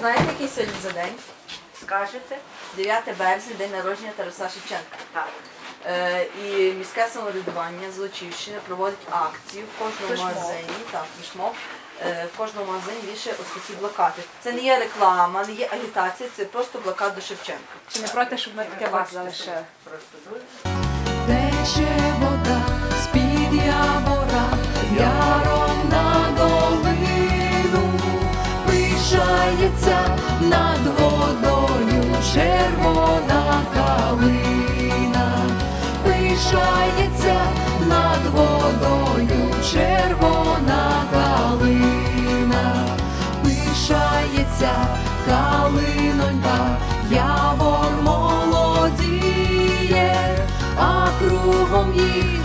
Знаєте, який сьогодні за день? Скажете? 9 березня, день народження Тараса Шевченка. Так. Е, і міське самоврядування Злочівщини проводить акцію в кожному Флешмоб. магазині. Так, флешмоб. Е, в кожному магазині вішає ось такі плакати. Це не є реклама, не є агітація, це просто плакат до Шевченка. Чи не проти, щоб ми таке вас залишили? Просто дуже. Тече пишається над водою червона калина, пишається над водою червона калина, пишається калинонька, явор молодіє, а кругом їх